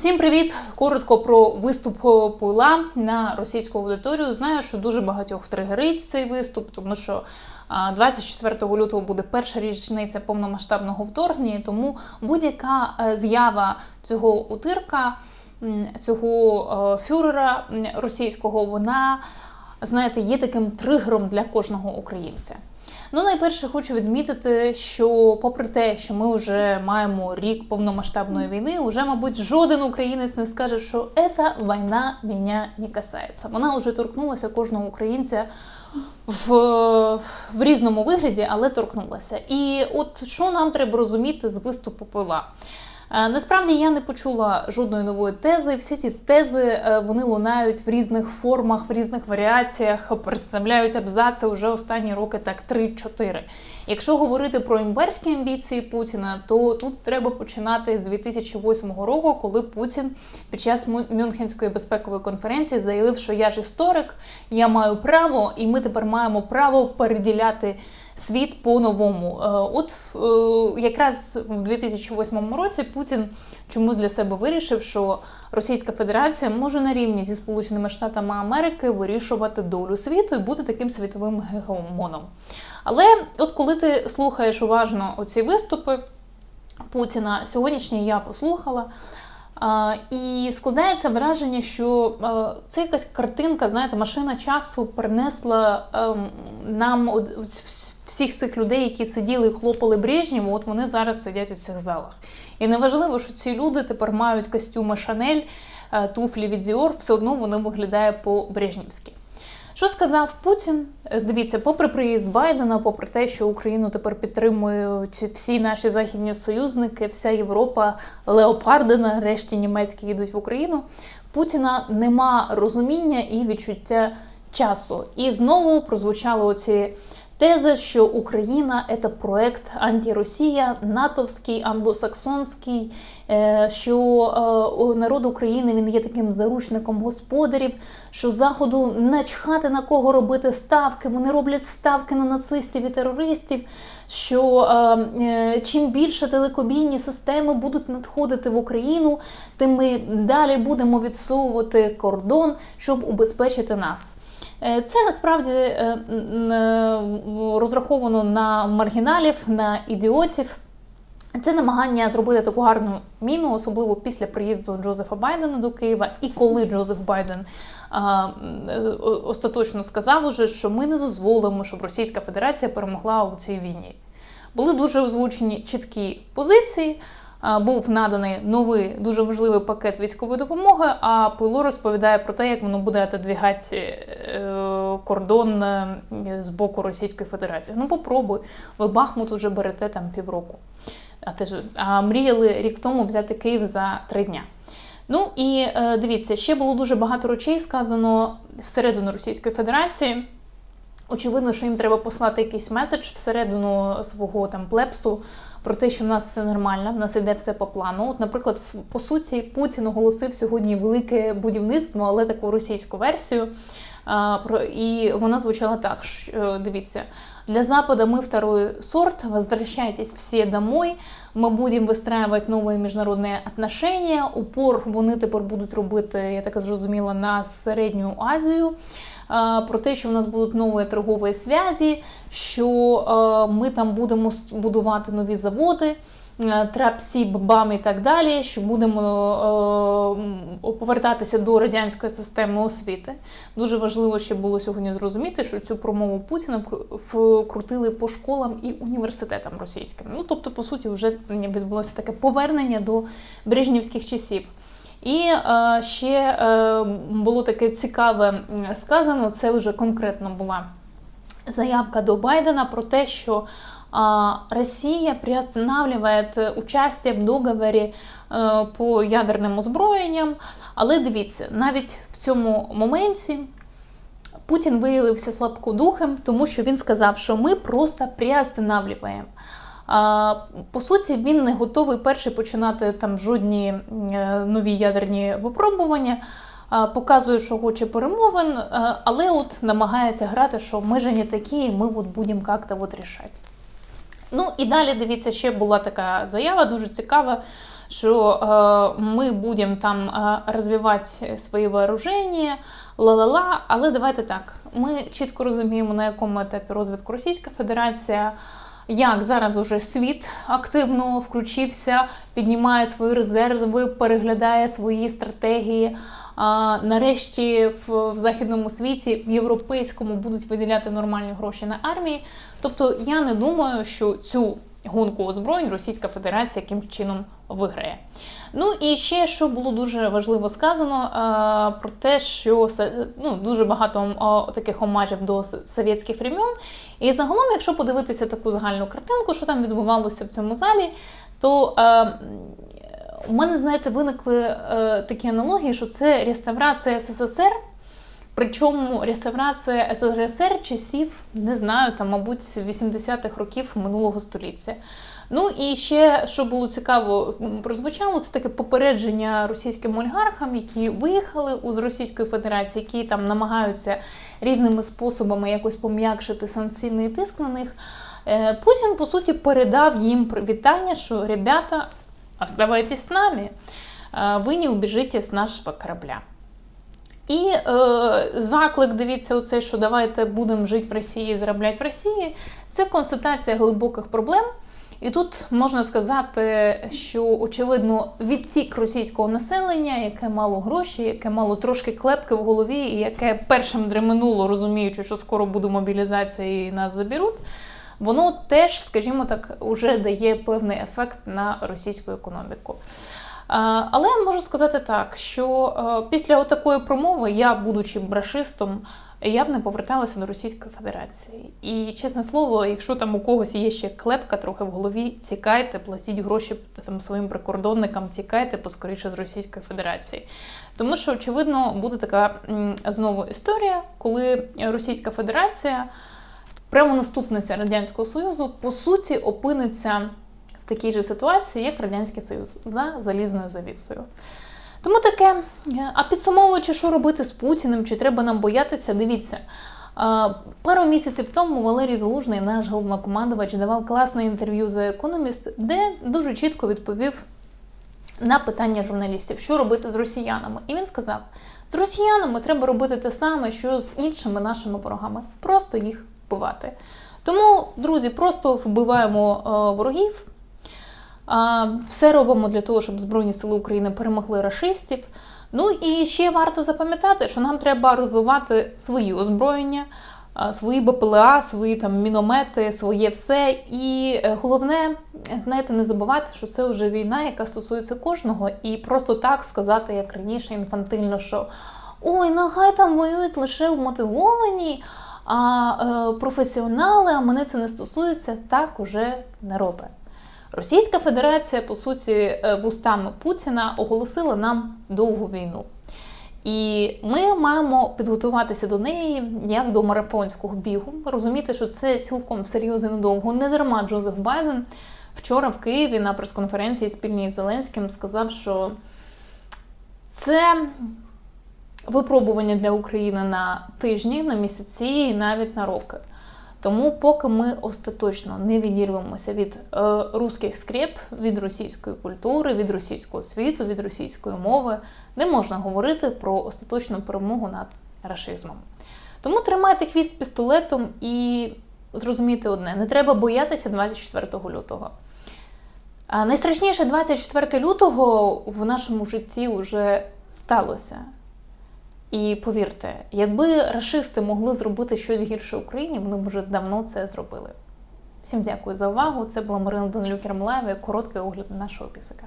Всім привіт! Коротко про виступ Пуйла на російську аудиторію. Знаю, що дуже багатьох тригерить цей виступ, тому що 24 лютого буде перша річниця повномасштабного вторгнення. Тому будь-яка е, з'ява цього утирка, цього е, фюрера російського, вона знаєте, є таким тригером для кожного українця. Ну, найперше, хочу відмітити, що, попри те, що ми вже маємо рік повномасштабної війни, вже, мабуть, жоден українець не скаже, що ця війна мене не касається. Вона вже торкнулася кожного українця в, в різному вигляді, але торкнулася. І от що нам треба розуміти з виступу пила? Е, насправді я не почула жодної нової тези. Всі ті тези е, вони лунають в різних формах, в різних варіаціях, представляють абзаци вже останні роки, так 3-4. Якщо говорити про імперські амбіції Путіна, то тут треба починати з 2008 року, коли Путін під час Мюнхенської безпекової конференції заявив, що я ж історик, я маю право, і ми тепер маємо право переділяти світ по-новому. Е, от е, якраз в 2008 році Путін чомусь для себе вирішив, що Російська Федерація може на рівні зі Сполученими Штатами Америки вирішувати долю світу і бути таким світовим гегемоном. Але от коли ти слухаєш уважно оці виступи Путіна, сьогоднішні я послухала. І складається враження, що uh, це якась картинка, знаєте, машина часу принесла uh, нам всіх цих людей, які сиділи і хлопали Брежнєву, от вони зараз сидять у цих залах. І неважливо, що ці люди тепер мають костюми Шанель, е, туфлі від Діор, все одно воно виглядає по-брежнівськи. Що сказав Путін? Е, дивіться, попри приїзд Байдена, попри те, що Україну тепер підтримують всі наші західні союзники, вся Європа, леопарди нарешті німецькі йдуть в Україну. Путіна нема розуміння і відчуття часу. І знову прозвучали оці Теза, що Україна це проект антиросія, натовський, англосаксонський, е, що е, народ України він є таким заручником господарів, що заходу начхати на кого робити ставки. Вони роблять ставки на нацистів і терористів. Що е, чим більше телекобійні системи будуть надходити в Україну, тим ми далі будемо відсовувати кордон, щоб убезпечити нас. Е, це насправді е, розраховано на маргіналів, на ідіотів. Це намагання зробити таку гарну міну, особливо після приїзду Джозефа Байдена до Києва, і коли Джозеф Байден а, е, остаточно сказав, уже, що ми не дозволимо, щоб Російська Федерація перемогла у цій війні. Були дуже озвучені чіткі позиції був наданий новий дуже важливий пакет військової допомоги. А Пило розповідає про те, як воно буде отодвігати е, кордон е, з боку Російської Федерації. Ну, попробуй, ви Бахмут вже берете там півроку. А теж а мріяли рік тому взяти Київ за три дня. Ну і е, дивіться, ще було дуже багато речей сказано всередину Російської Федерації. Очевидно, що їм треба послати якийсь меседж всередину свого там плепсу про те, що в нас все нормально, в нас іде все по плану. От, наприклад, по суті, Путін оголосив сьогодні велике будівництво, але таку російську версію. І вона звучала так: що, дивіться, для Запада ми второй сорт, возвращайтесь всі домой, ми будемо вистраювати нові міжнародні отношения. Упор вони тепер будуть робити, я так зрозуміла, на середню Азію про те, що в нас будуть нові торгові зв'язі, що ми там будемо будувати нові заводи. Трапсі, бам і так далі, що будемо е, повертатися до радянської системи освіти. Дуже важливо ще було сьогодні зрозуміти, що цю промову Путіна вкрутили по школам і університетам російським. Ну тобто, по суті, вже відбулося таке повернення до брежнівських часів. І е, ще е, було таке цікаве сказано, це вже конкретно була заявка до Байдена про те, що е, Росія приостанавливає участь в договорі е, по ядерним озброєнням. Але дивіться, навіть в цьому моменті. Путін виявився слабкодухим, тому що він сказав, що ми просто приостанавливаємо. По суті, він не готовий перший починати там жодні е, нові ядерні випробування. Показує, що хоче перемовин, е, але от намагається грати, що ми же не такі, ми от будемо як-то от рішати. Ну і далі, дивіться, ще була така заява, дуже цікава, что э, мы будем там э, розвивати свої вооруження, ла-ла-ла. Але давайте так. Ми чітко розуміємо, на якому етапі розвитку Російська Федерація. Як зараз уже світ активно включився, піднімає свої резерви, переглядає свої стратегії. А, нарешті в, в західному світі, в європейському будуть виділяти нормальні гроші на армії. Тобто я не думаю, що цю гонку озброєнь Російська Федерація яким чином виграє. Ну і ще що було дуже важливо сказано а, про те, що ну, дуже багато а, таких омажів до совєтських времен. І загалом, якщо подивитися таку загальну картинку, що там відбувалося в цьому залі, то е, у мене, знаєте, виникли е, такі аналогії, що це реставрація СССР. Причому реставрація СРСР часів, не знаю, там, мабуть, 80-х років минулого століття. Ну і ще, що було цікаво, прозвучало, це таке попередження російським олігархам, які виїхали з Російської Федерації, які там намагаються різними способами якось пом'якшити санкційний тиск на них. Е, Путін, по суті, передав їм привітання, що ребята, оставайтесь з нами, е, ви не убіжите з нашого корабля. І е, заклик, дивіться, оце, що давайте будемо жити в Росії, заробляти в Росії, це констатація глибоких проблем. І тут можна сказати, що очевидно відтік російського населення, яке мало гроші, яке мало трошки клепки в голові, і яке першим дременуло, розуміючи, що скоро буде мобілізація і нас заберуть, воно теж, скажімо так, уже дає певний ефект на російську економіку. Але можу сказати так, що е, після такої промови я, будучи брашистом, я б не поверталася до Російської Федерації. І чесне слово, якщо там у когось є ще клепка трохи в голові, тікайте, платіть гроші там своїм прикордонникам, тікайте поскоріше з Російської Федерації. Тому що, очевидно, буде така знову історія, коли Російська Федерація, правонаступниця Радянського Союзу, по суті, опиниться такій же ситуації, як Радянський Союз, за залізною завісою. Тому таке. А підсумовуючи, що робити з Путіним, чи треба нам боятися, дивіться. Пару місяців тому Валерій Залужний, наш головнокомандувач, давав класне інтерв'ю за Economist, де дуже чітко відповів на питання журналістів, що робити з росіянами. І він сказав: з росіянами треба робити те саме, що з іншими нашими ворогами, просто їх вбивати. Тому, друзі, просто вбиваємо е, ворогів. Все робимо для того, щоб Збройні Сили України перемогли рашистів. Ну і ще варто запам'ятати, що нам треба розвивати свої озброєння, свої БПЛА, свої там міномети, своє все. І е, головне, знаєте, не забувати, що це вже війна, яка стосується кожного, і просто так сказати, як раніше, інфантильно, що ой, нехай там воюють лише вмотивовані. А е, професіонали, а мене це не стосується, так уже не робить. Російська Федерація, по суті, е, вустами Путіна оголосила нам довгу війну. І ми маємо підготуватися до неї як до марафонського бігу, розуміти, що це цілком серйозно і недовго. Не дарма Джозеф Байден вчора в Києві на прес-конференції спільній з Зеленським сказав, що це випробування для України на тижні, на місяці і навіть на роки. Тому, поки ми остаточно не відірвемося від е, руських скреп, від російської культури, від російського світу, від російської мови, не можна говорити про остаточну перемогу над рашизмом. Тому тримайте хвіст пістолетом і зрозумійте одне: не треба боятися 24 лютого. А найстрашніше 24 лютого в нашому житті вже сталося. І повірте, якби рашисти могли зробити щось гірше Україні, вони б вже давно це зробили. Всім дякую за увагу. Це була Марина Данилюк-Ремлаєва, Короткий огляд на нашого пісика.